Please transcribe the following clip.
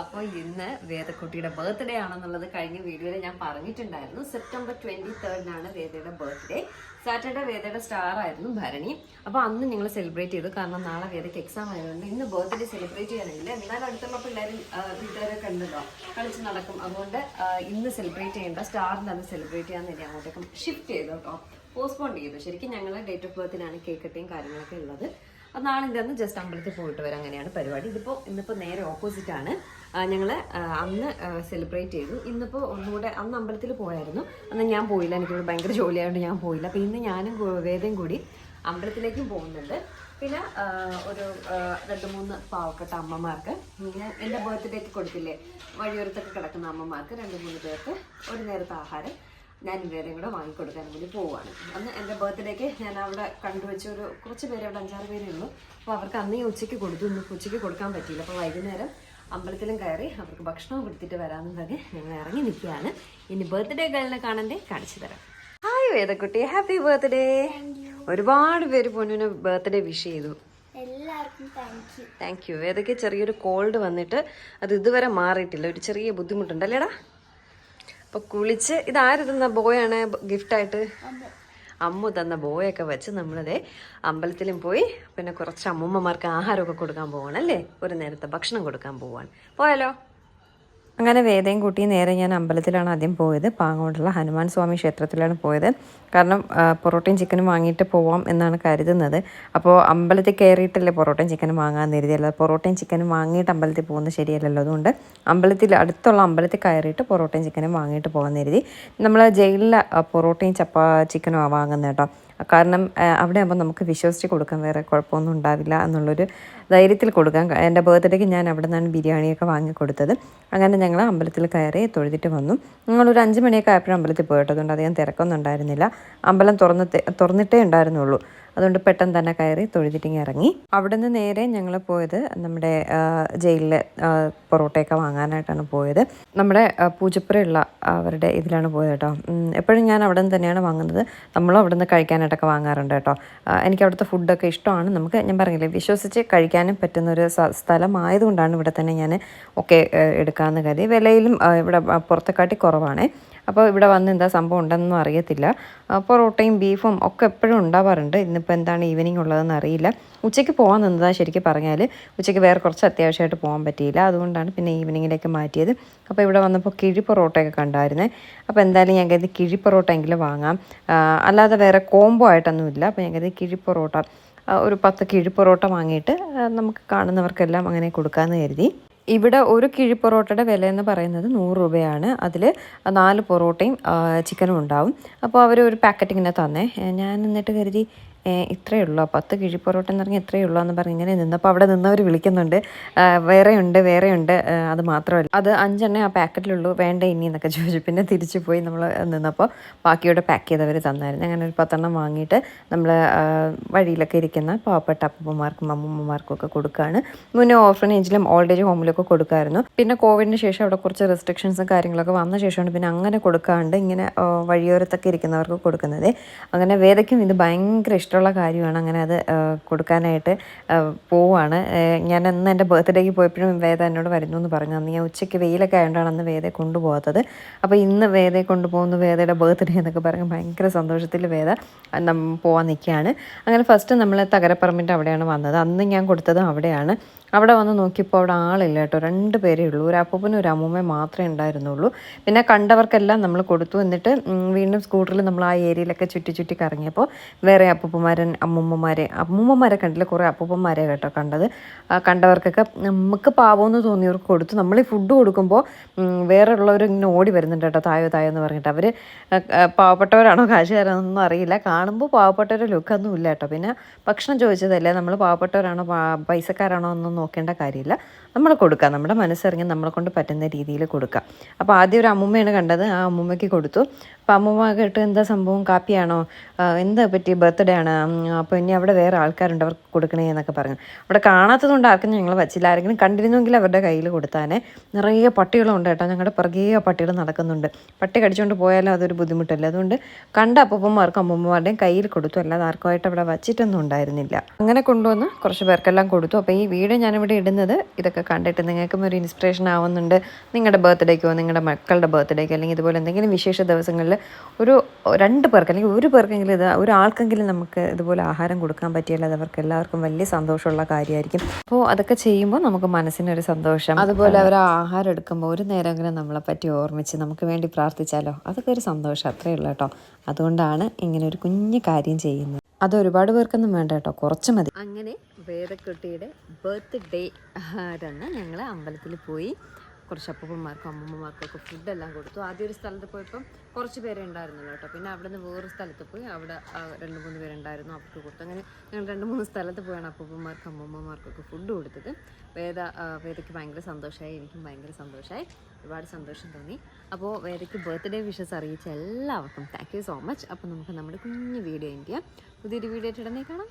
അപ്പോൾ ഇന്ന് വേദക്കുട്ടിയുടെ ബർത്ത്ഡേ ആണെന്നുള്ളത് കഴിഞ്ഞ വീഡിയോയിൽ ഞാൻ പറഞ്ഞിട്ടുണ്ടായിരുന്നു. സെപ്റ്റംബർ ട്വന്റി തേർഡിനാണ് വേദയുടെ ബർത്ത്ഡേ സാറ്റർഡേ വേദയുടെ സ്റ്റാർ ആയിരുന്നു ഭരണി. അപ്പോൾ അന്ന് നിങ്ങൾ സെലിബ്രേറ്റ് ചെയ്തു. കാരണം നാളെ വേദയ്ക്ക് എക്സാം ആയതുകൊണ്ട് ഇന്ന് ബർത്ത്ഡേ സെലിബ്രേറ്റ് ചെയ്യാനില്ല. എന്നാലും അടുത്തുള്ള പിള്ളേരും വീട്ടുകാരെ ഉണ്ടല്ലോ. കളിച്ച് നടക്കും. അതുകൊണ്ട് ഇന്ന് സെലിബ്രേറ്റ് ചെയ്യേണ്ട സ്റ്റാറിന്റെ അന്ന് സെലിബ്രേറ്റ് ചെയ്യാൻ തന്നെ അങ്ങോട്ടേക്കും ഷിഫ്റ്റ് ചെയ്തു കേട്ടോ. പോസ്റ്റ്പോൺ ചെയ്തു. ശരിക്കും ഞങ്ങളുടെ ഡേറ്റ് ഓഫ് ബർത്തിനാണ് കേക്ക് കാര്യങ്ങളൊക്കെ ഉള്ളത്. നാളിന്റെ അന്ന് ജസ്റ്റ് അമ്പലത്തിൽ പോയിട്ട് വരാം അങ്ങനെയാണ് പരിപാടി. ഇതിപ്പോൾ ഇന്നിപ്പോൾ നേരെ ഓപ്പോസിറ്റ് ആണ്. ഞങ്ങൾ അന്ന് സെലിബ്രേറ്റ് ചെയ്തു. ഇന്നിപ്പോൾ ഒന്നുകൂടെ അന്ന് അമ്പലത്തിൽ പോയായിരുന്നു. അന്ന് ഞാൻ പോയില്ല. എനിക്കിവിടെ ഭയങ്കര ജോലിയായതുകൊണ്ട് ഞാൻ പോയില്ല. അപ്പോൾ ഇന്ന് ഞാനും വേദം കൂടി അമ്പലത്തിലേക്കും പോകുന്നുണ്ട്. പിന്നെ ഒരു രണ്ട് മൂന്ന് പാവപ്പെട്ട അമ്മമാർക്ക് എന്റെ ബർത്ത്ഡേക്ക് കൊടുത്തില്ലേ? വഴിയോരത്തൊക്കെ കിടക്കുന്ന അമ്മമാർക്ക് രണ്ട് മൂന്ന് പേർക്ക് ഒരു നേരത്തെ ആഹാരം. ഞാൻ ഇവരെയും കൂടെ വാങ്ങിക്കൊടുക്കാൻ വേണ്ടി പോവുകയാണ് അന്ന് എന്റെ ബർത്ത്ഡേക്ക് ഞാൻ അവിടെ കണ്ടുവച്ച ഒരു കുറച്ച് പേര് അവിടെ അഞ്ചാറ് പേരേ ഉള്ളൂ. അപ്പോൾ അവർക്ക് അന്നേ ഉച്ചയ്ക്ക് കൊടുത്തു. ഇന്ന് ഉച്ചയ്ക്ക് കൊടുക്കാൻ പറ്റിയില്ല. അപ്പോൾ വൈകുന്നേരം അമ്പലത്തിലും കയറി അവർക്ക് ഭക്ഷണം കൊടുത്തിട്ട് വരാമെന്ന് പറഞ്ഞ് ഞങ്ങൾ ഇറങ്ങി നിൽക്കുകയാണ്. ഇനി ബർത്ത്ഡേ ഗേളിനെ കാണണ്ടേ? കാണിച്ചു തരാം. ഹായ് വേദക്കുട്ടി. ഹാപ്പി ബർത്ത്ഡേ ഒരുപാട് പേര് പൊന്നിന് ബർത്ത്ഡേ വിഷ് ചെയ്തു. എല്ലാവർക്കും താങ്ക് യു താങ്ക് യു വേദയ്ക്ക് ചെറിയൊരു കോൾഡ് വന്നിട്ട് അത് ഇതുവരെ മാറിയിട്ടില്ല. ഒരു ചെറിയ ബുദ്ധിമുട്ടുണ്ടല്ലേടാ അപ്പൊ കുളിച്ച് ഇതാര് തന്ന ബോയാണ് ഗിഫ്റ്റായിട്ട്? അമ്മു. തന്ന ബോയൊക്കെ വെച്ച് നമ്മളത് അമ്പലത്തിലും പോയി പിന്നെ കുറച്ച് അമ്മൂമ്മമാർക്ക് ആഹാരമൊക്കെ കൊടുക്കാൻ പോവാണ് അല്ലേ? ഒരു നേരത്തെ ഭക്ഷണം കൊടുക്കാൻ പോവാണ്. പോയാലോ? അങ്ങനെ വേദയും കൂട്ടി നേരെ ഞാൻ അമ്പലത്തിലാണ് ആദ്യം പോയത്. പാങ്ങോട്ടുള്ള ഹനുമാൻ സ്വാമി ക്ഷേത്രത്തിലാണ് പോയത്. കാരണം പൊറോട്ടയും ചിക്കനും വാങ്ങിയിട്ട് പോവാം എന്നാണ് കരുതുന്നത്. അപ്പോൾ അമ്പലത്തിൽ കയറിയിട്ടല്ലേ പൊറോട്ടയും ചിക്കനും വാങ്ങാൻ കരുതി അല്ല പൊറോട്ടയും ചിക്കനും വാങ്ങിയിട്ട് അമ്പലത്തിൽ പോകുന്നത് ശരിയല്ലല്ലോ. അതുകൊണ്ട് അമ്പലത്തിൽ അടുത്തുള്ള അമ്പലത്തിൽ കയറിയിട്ട് പൊറോട്ടയും ചിക്കനും വാങ്ങിയിട്ട് പോകാൻ കരുതി. നമ്മൾ ജയിലിൽ പൊറോട്ടയും ചപ്പാ ചിക്കനും വാങ്ങുന്നത് കേട്ടോ കാരണം അവിടെ ആകുമ്പോൾ നമുക്ക് വിശ്വസിച്ച് കൊടുക്കാൻ വേറെ കുഴപ്പമൊന്നും ഉണ്ടാവില്ല എന്നുള്ളൊരു ധൈര്യത്തിൽ കൊടുക്കാൻ എന്റെ ബർത്ത്ഡേക്ക് ഞാൻ അവിടെ നിന്നാണ് ബിരിയാണിയൊക്കെ വാങ്ങിക്കൊടുത്തത്. അങ്ങനെ ഞങ്ങൾ അമ്പലത്തിൽ കയറി തൊഴുതിട്ട് വന്നു. ഞങ്ങളൊരു അഞ്ച് മണിയൊക്കെ ആയപ്പോഴും അമ്പലത്തിൽ പോയിട്ടതുകൊണ്ട് അധികം തിരക്കൊന്നും ഉണ്ടായിരുന്നില്ല. അമ്പലം തുറന്ന് തുറന്നിട്ടേ ഉണ്ടായിരുന്നുള്ളൂ. അതുകൊണ്ട് പെട്ടെന്ന് തന്നെ കയറി തൊഴുതിട്ടിങ്ങി ഇറങ്ങി. അവിടെ നിന്ന് നേരെ ഞങ്ങൾ പോയത് നമ്മുടെ ജയിലിലെ പൊറോട്ടയൊക്കെ വാങ്ങാനായിട്ടാണ് പോയത്. നമ്മുടെ പൂജപ്പുരയുള്ള അവരുടെ ഇതിലാണ് പോയത് കേട്ടോ. എപ്പോഴും ഞാൻ അവിടെ നിന്ന് തന്നെയാണ് വാങ്ങുന്നത്. നമ്മളും അവിടെ നിന്ന് കഴിക്കാനായിട്ടൊക്കെ വാങ്ങാറുണ്ട് കേട്ടോ. എനിക്ക് അവിടുത്തെ ഫുഡൊക്കെ ഇഷ്ടമാണ്. നമുക്ക് ഞാൻ പറഞ്ഞില്ലേ വിശ്വസിച്ച് കഴിക്കാനും പറ്റുന്ന ഒരു സ്ഥലമായതുകൊണ്ടാണ് ഇവിടെ തന്നെ ഞാൻ ഒക്കെ എടുക്കാമെന്ന് കരുതി. വിലയിലും ഇവിടെ പുറത്തെക്കാട്ടി കുറവാണേ. അപ്പോൾ ഇവിടെ വന്ന് എന്താ സംഭവം ഉണ്ടെന്നൊന്നും അറിയത്തില്ല. പൊറോട്ടയും ബീഫും ഒക്കെ എപ്പോഴും ഉണ്ടാവാറുണ്ട്. ഇന്നിപ്പോൾ എന്താണ് ഈവനിങ് ഉള്ളതെന്ന് അറിയില്ല. ഉച്ചയ്ക്ക് പോകാൻ നിന്നതാണ് ശരിക്കും പറഞ്ഞാൽ ഉച്ചയ്ക്ക് വേറെ കുറച്ച് അത്യാവശ്യമായിട്ട് പോകാൻ പറ്റിയില്ല. അതുകൊണ്ടാണ് പിന്നെ ഈവനിങ്ങിലേക്ക് മാറ്റിയത്. അപ്പോൾ ഇവിടെ വന്നപ്പോൾ കിഴി പൊറോട്ടയൊക്കെ കണ്ടായിരുന്നു. അപ്പോൾ എന്തായാലും ഞാൻ കരുതി കിഴി പൊറോട്ട എങ്കിലും വാങ്ങാം. അല്ലാതെ വേറെ കോംബോ ആയിട്ടൊന്നുമില്ല അപ്പോൾ ഞാൻ കരുതി കിഴി പൊറോട്ട ഒരു പത്ത് കിഴി പൊറോട്ട വാങ്ങിയിട്ട് നമുക്ക് കാണുന്നവർക്കെല്ലാം അങ്ങനെ കൊടുക്കാമെന്ന് കരുതി. ഇവിടെ ഒരു കിഴി പൊറോട്ടയുടെ വില എന്ന് പറയുന്നത് നൂറ് രൂപയാണ്. അതിൽ നാല് പൊറോട്ടയും ചിക്കനും ഉണ്ടാവും. അപ്പോൾ അവർ ഒരു പാക്കറ്റ് ഇങ്ങനെ തന്നേ. ഞാൻ എന്നിട്ട് കരുതി ഇത്രയേ ഉള്ളൂ പത്ത് കിഴി പൊറോട്ട എന്ന് പറഞ്ഞാൽ ഇത്രയേ ഉള്ളൂ എന്ന് പറഞ്ഞ് ഇങ്ങനെ നിന്നപ്പോൾ അവിടെ നിന്നവർ വിളിക്കുന്നുണ്ട്. വേറെ ഉണ്ട് വേറെ ഉണ്ട് അത് മാത്രമല്ല. അത് അഞ്ചെണ്ണേ ആ പാക്കറ്റിലുള്ളൂ. വേണ്ട ഇനി എന്നൊക്കെ ചോദിച്ചു. പിന്നെ തിരിച്ചു പോയി നമ്മൾ നിന്നപ്പോൾ ബാക്കിയോടെ പാക്ക് ചെയ്തവർ തന്നായിരുന്നു. അങ്ങനെ ഒരു പത്തെണ്ണം വാങ്ങിയിട്ട് നമ്മൾ വഴിയിലൊക്കെ ഇരിക്കുന്ന പാവപ്പെട്ട അപ്പൂപ്പന്മാർക്കും അമ്മൂമ്മമാർക്കും ഒക്കെ കൊടുക്കുകയാണ് മുന്നേ ഓർഫനേജിലും ഓൾഡ് ഏജ് ഹോമിലൊക്കെ കൊടുക്കുമായിരുന്നു പിന്നെ കോവിഡിന് ശേഷം അവിടെ കുറച്ച് റെസ്ട്രിക്ഷൻസും കാര്യങ്ങളൊക്കെ വന്ന ശേഷമാണ് പിന്നെ അങ്ങനെ കൊടുക്കാണ്ട് ഇങ്ങനെ വഴിയോരത്തൊക്കെ ഇരിക്കുന്നവർക്ക് കൊടുക്കുന്നത്. അങ്ങനെ വേദയ്ക്കും ഇത് ഭയങ്കര ഇഷ്ടമുള്ള കാര്യമാണ്. അങ്ങനെ അത് കൊടുക്കാനായിട്ട് പോവാണ്. ഞാൻ അന്ന് എന്റെ ബർത്ത്ഡേക്ക് പോയപ്പോഴും വേദ എന്നോട് വരുന്നു എന്ന് പറഞ്ഞു. അന്ന് ഞാൻ ഉച്ചയ്ക്ക് വെയിലൊക്കെ ആയതുകൊണ്ടാണ് അന്ന് വേദയെ കൊണ്ടുപോകാത്തത്. അപ്പോൾ ഇന്ന് വേദയെ കൊണ്ടുപോകുന്നു. വേദയുടെ ബർത്ത്ഡേ എന്നൊക്കെ പറഞ്ഞ് ഭയങ്കര സന്തോഷത്തിൽ വേദ പോവാൻ നിൽക്കുകയാണ്. അങ്ങനെ ഫസ്റ്റ് നമ്മൾ തകരപ്പറമ്പിന്റെ അവിടെയാണ് വന്നത്. അന്ന് ഞാൻ കൊടുത്തത് അവിടെയാണ്. അവിടെ വന്ന് നോക്കിയപ്പോൾ അവിടെ ആളില്ല കേട്ടോ. രണ്ട് പേരേ ഉള്ളൂ. ഒരു അപ്പൂപ്പനും ഒരു അമ്മൂമ്മയും മാത്രമേ ഉണ്ടായിരുന്നുള്ളൂ. പിന്നെ കണ്ടവർക്കെല്ലാം നമ്മൾ കൊടുത്തു. എന്നിട്ട് വീണ്ടും സ്കൂട്ടറിൽ നമ്മൾ ആ ഏരിയയിലൊക്കെ ചുറ്റി ചുറ്റി കറങ്ങിയപ്പോൾ വേറെ അപ്പൂപ്പന്മാരൻ അമ്മൂമ്മമാരെ അമ്മൂമ്മമാരെ കണ്ടില്ല കുറേ അപ്പൂപ്പന്മാരെ കേട്ടോ കണ്ടത്. കണ്ടവർക്കൊക്കെ നമുക്ക് പാവമെന്ന് തോന്നിയവർക്ക് കൊടുത്തു. നമ്മൾ ഈ ഫുഡ് കൊടുക്കുമ്പോൾ വേറെ ഉള്ളവർ ഇങ്ങനെ ഓടി വരുന്നുണ്ട് കേട്ടോ തായോ തായോ എന്ന് പറഞ്ഞിട്ട്. അവർ പാവപ്പെട്ടവരാണോ കാശുകാരാണെന്നൊന്നും അറിയില്ല. കാണുമ്പോൾ പാവപ്പെട്ടവരുടെ ലുക്കൊന്നും ഇല്ല കേട്ടോ. പിന്നെ ഭക്ഷണം ചോദിച്ചതല്ലേ നമ്മൾ പാവപ്പെട്ടവരാണോ പൈസക്കാരാണോ ഒന്നും നോക്കേണ്ട കാര്യമില്ല. നമ്മൾ കൊടുക്കുക നമ്മുടെ മനസ്സറിഞ്ഞ് നമ്മളെ കൊണ്ട് പറ്റുന്ന രീതിയിൽ കൊടുക്കുക അപ്പോൾ ആദ്യം ഒരു അമ്മുമ്മയാണ് കണ്ടത്. ആ അമ്മുമ്മയ്ക്ക് കൊടുത്തു. അപ്പോൾ അമ്മൂമ്മ എന്താ സംഭവം? കാപ്പിയാണോ? എന്താ പറ്റി? ബർത്ത്ഡേ ആണ്. അപ്പോൾ ഇനി അവിടെ വേറെ ആൾക്കാരുണ്ട് അവർക്ക് കൊടുക്കണേ എന്നൊക്കെ പറഞ്ഞു. അവിടെ കാണാത്തതുകൊണ്ട് ആർക്കും ഞങ്ങൾ വച്ചില്ല. ആരെങ്കിലും കണ്ടിരുന്നെങ്കിൽ അവരുടെ കയ്യിൽ കൊടുത്താനെ. നിറയെ പട്ടികളുണ്ട് കേട്ടോ. ഞങ്ങളുടെ പുറകെ പട്ടികൾ നടക്കുന്നുണ്ട്. പട്ടി കടിച്ചുകൊണ്ട് പോയാലും അതൊരു ബുദ്ധിമുട്ടല്ല? അതുകൊണ്ട് കണ്ട അപ്പൂപ്പന്മാർക്കും അമ്മൂമ്മമാരുടെയും കയ്യിൽ കൊടുത്തു. അല്ലാതെ ആർക്കുമായിട്ട് അവിടെ വച്ചിട്ടൊന്നും ഉണ്ടായിരുന്നില്ല. അങ്ങനെ കൊണ്ടുവന്ന് കുറച്ച് പേർക്കെല്ലാം കൊടുത്തു. അപ്പോൾ ഈ ഞാൻ ഞാനിവിടെ ഇടുന്നത് ഇതൊക്കെ കണ്ടിട്ട് നിങ്ങൾക്കും ഒരു ഇൻസ്പിറേഷൻ ആവുന്നുണ്ട്. നിങ്ങളുടെ ബർത്ത്ഡേക്കോ നിങ്ങളുടെ മക്കളുടെ ബർത്ത്ഡേക്കോ അല്ലെങ്കിൽ ഇതുപോലെ എന്തെങ്കിലും വിശേഷ ദിവസങ്ങളിൽ ഒരു രണ്ട് പേർക്ക് അല്ലെങ്കിൽ ഒരു പേർക്കെങ്കിലും ഇത് ഒരാൾക്കെങ്കിലും നമുക്ക് ഇതുപോലെ ആഹാരം കൊടുക്കാൻ പറ്റിയാൽ അത് അവർക്ക് എല്ലാവർക്കും വലിയ സന്തോഷമുള്ള കാര്യമായിരിക്കും. അപ്പോൾ അതൊക്കെ ചെയ്യുമ്പോൾ നമുക്ക് മനസ്സിനൊരു സന്തോഷം. അതുപോലെ അവർ ആഹാരം എടുക്കുമ്പോൾ ഒരു നേരമെങ്കിലും നമ്മളെ പറ്റി ഓർമ്മിച്ച് നമുക്ക് വേണ്ടി പ്രാർത്ഥിച്ചാലോ? അതൊക്കെ ഒരു സന്തോഷം. അത്രയേ ഉള്ളൂ കേട്ടോ. അതുകൊണ്ടാണ് ഇങ്ങനെ ഒരു കുഞ്ഞു കാര്യം ചെയ്യുന്നത്. അത് ഒരുപാട് പേർക്കൊന്നും വേണ്ട കേട്ടോ. കുറച്ച് മതി. അങ്ങനെ വേദക്കുട്ടിയുടെ ബർത്ത്ഡേ ആരെന്ന് ഞങ്ങൾ അമ്പലത്തിൽ പോയി. കുറച്ച് അപ്പൂപ്പന്മാർക്കും അമ്മൂമ്മമാർക്കും ഒക്കെ ഫുഡെല്ലാം കൊടുത്തു. ആദ്യം ഒരു സ്ഥലത്ത് പോയപ്പം കുറച്ച് പേരെ ഉണ്ടായിരുന്നുള്ളൂ കേട്ടോ. പിന്നെ അവിടെ നിന്ന് വേറൊരു സ്ഥലത്ത് പോയി. അവിടെ രണ്ട് മൂന്ന് പേരുണ്ടായിരുന്നു അവർക്ക് കൊടുത്തു. അങ്ങനെ ഞങ്ങൾ രണ്ട് മൂന്ന് സ്ഥലത്ത് പോയാണ് അപ്പൂപ്പന്മാർക്കും അമ്മൂമ്മമാർക്കൊക്കെ ഫുഡ് കൊടുത്തത്. വേദ വേദയ്ക്ക് ഭയങ്കര സന്തോഷമായി എനിക്കും ഭയങ്കര സന്തോഷമായി ഒരുപാട് സന്തോഷം തോന്നി. അപ്പോൾ വേദയ്ക്ക് ബർത്ത്ഡേ വിഷസ് അറിയിച്ച എല്ലാവർക്കും താങ്ക് യു സോ മച്ച് അപ്പോൾ നമുക്ക് നമ്മുടെ കുഞ്ഞ് വീഡിയോ ചെയ്യാം. പുതിയൊരു വീഡിയോ ആയിട്ട് ഉടനെ കാണാം.